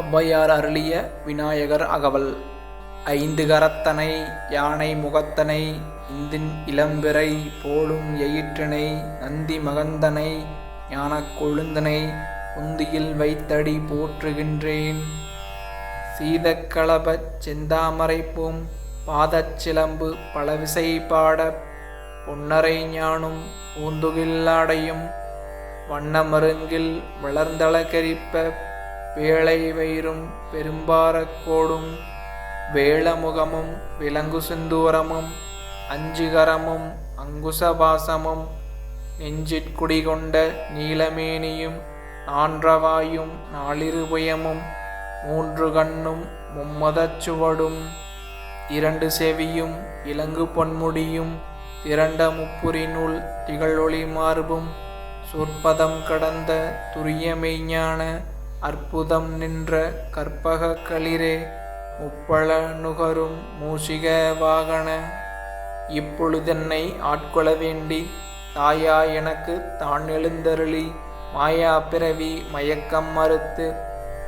ஔவையார் அருளிய விநாயகர் அகவல். ஐந்து கரத்தனை யானை முகத்தனை இந்தின் இளம்பிறை போலும் எயிற்றினை நந்தி மகந்தனை ஞானக் கொழுந்தனை உந்தியில் வைத்தடி போற்றுகின்றேன். சீதக்கலபச் செந்தாமரைப்பூம் பாதச்சிலம்பு பலவிசை பாடப் பொன்னரை ஞானும் பூந்துகில்லாடையும் வண்ணமருங்கில் வளர்ந்தளகரிப்ப வேளை வயிறும் பெரும்பாரக்கோடும் வேளமுகமும் விலங்கு சிந்தூரமும் அஞ்சுகரமும் அங்குசபாசமும் நெஞ்சிற்குடிகொண்ட நீலமேனியும் நான்றவாயும் நாளிருபயமும் மூன்று கண்ணும் மும்மதச்சுவடும் இரண்டு செவியும் இலங்கு பொன்முடியும் திரண்ட முப்புரினுள் திகழொளி மார்பும் சொற்பதம் கடந்த துரிய மெய்ஞான அற்புதம் நின்ற கற்பக களிரே முப்பழ நுகரும் மூஷிக வாகன இப்பொழுதென்னை ஆட்கொள்ள வேண்டி தாயா எனக்கு தான் எழுந்தருளி மாயா பிறவி மயக்கம் மறுத்து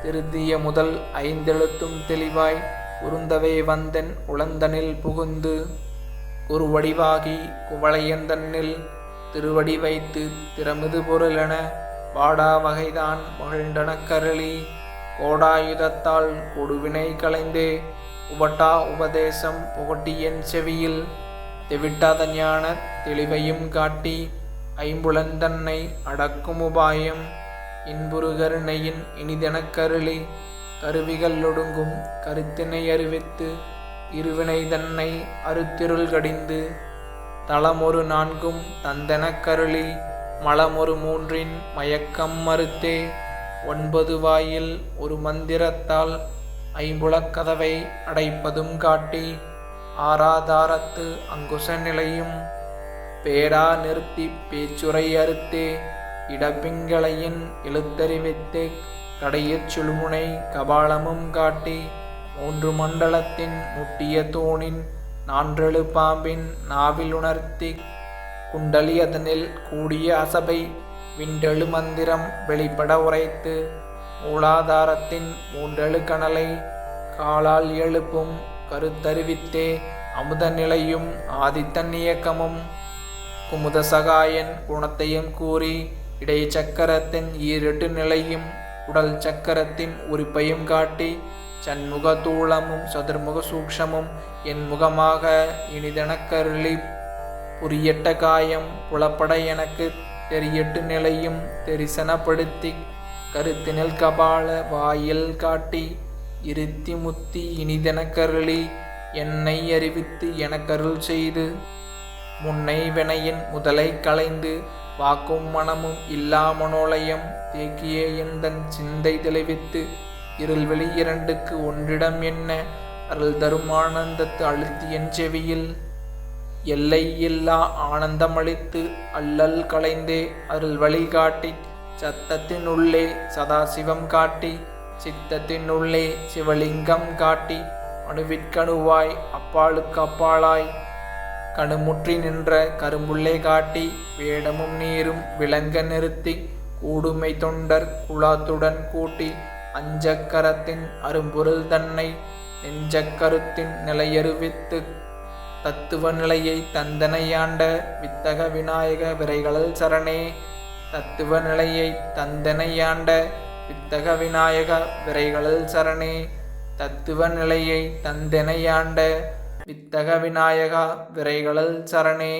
திருதிய முதல் ஐந்தெழுத்தும் தெளிவாய் உருந்தவே வந்தன் உளந்தனில் புகுந்து ஒரு வடிவாகி குவளையந்தன்னில் திருவடி வைத்து திறமிது பொருளென வாடா வகைதான் கருளி. கோடாயுதத்தால் கொடுவினை களைந்தே உபட்டா உபதேசம் புகட்டியன் செவியில். தெவிட்டாத ஞான தெளிவையும் காட்டி ஐம்புலந்தன்னை அடக்கும் உபாயம். இன்புருகருணையின் இனிதெனக் கருளி. கருவிகள் ஒடுங்கும் கருத்தினை அறிவித்து இருவினை தன்னை அறுத்திருள் கடிந்து. தளமொரு நான்கும் தந்தெனக் கருளி. மலமொரு மூன்றின் மயக்கம் மறுத்தே. ஒன்பது வாயில் ஒரு மந்திரத்தால் ஐம்புலக்கதவை அடைப்பதும் காட்டி ஆராதாரத்து அங்குச நிலையும் பேரா நிறுத்தி பேச்சுரை அறுத்தே. இடப்பிங்களையின் எழுத்தறிவித்து கடையச் சுழுமுனை கபாலமும் காட்டி மூன்று மண்டலத்தின் முட்டிய தூணின் நான்றெழு பாம்பின் நாவில் உணர்த்தி குண்டலி அதனில் கூடிய அசபை விண்டெழு மந்திரம் வெளிப்பட உரைத்து மூலாதாரத்தின் மூன்றெழு கணலை காலால் எழுப்பும் கருத்தறிவித்தே அமுத நிலையும் ஆதித்தன் இயக்கமும். குமுதசகாயன் குணத்தையும் கூறி இடை சக்கரத்தின் ஈரெட்டு நிலையும் உடல் சக்கரத்தின் உறுப்பையும் காட்டி சண்முக தூளமும் சதுர்முக சூக்ஷமும் என் முகமாக இனிதனக்கருளி உரியட்ட காயம் புலப்பட எனக்கு தெரியட்டு நிலையும் தெரிசனப்படுத்தி கருத்தினில் கபால வாயில் காட்டி இருத்தி முத்தி இனிதெனக் கருளி என்னை அறிவித்து எனக்கருள் செய்து முன்னை வினையின் முதலை களைந்து வாக்கும் மனமும் இல்லா மனோலயம் தேக்கிய எந்தன் சிந்தை தெளிவித்து இருள்வெளி இரண்டுக்கு ஒன்றிடம் என்ன அருள் தரும் ஆனந்தத்து அழுத்தி என் செவியில் எல்லையில்லா ஆனந்தமளித்து அல்லல் களைந்தே அருள் வழிகாட்டி சத்தத்தினுள்ளே சதாசிவம் காட்டி சித்தத்தினுள்ளே சிவலிங்கம் காட்டி அணுவிற்கணுவாய் அப்பாளுக்கு அப்பாளாய் கணுமுற்றி நின்ற கரும்புள்ளே காட்டி வேடமும் நீரும் விளங்க நிறுத்தி கூடுமை தொண்டர் குலாத்துடன் கூட்டி அஞ்சக்கரத்தின் அரும்பொருள் தன்னை நெஞ்சக்கருத்தின் நிலையறிவித்து தத்துவ நிலையை தந்தனையாண்ட வித்தக விநாயக விரைகளல் சரணே. தத்துவ நிலையை தந்தனையாண்ட வித்தக விநாயக விரைகளல் சரணே. தத்துவ நிலையை தந்தனையாண்ட வித்தக விநாயகா விரைகளல் சரணே.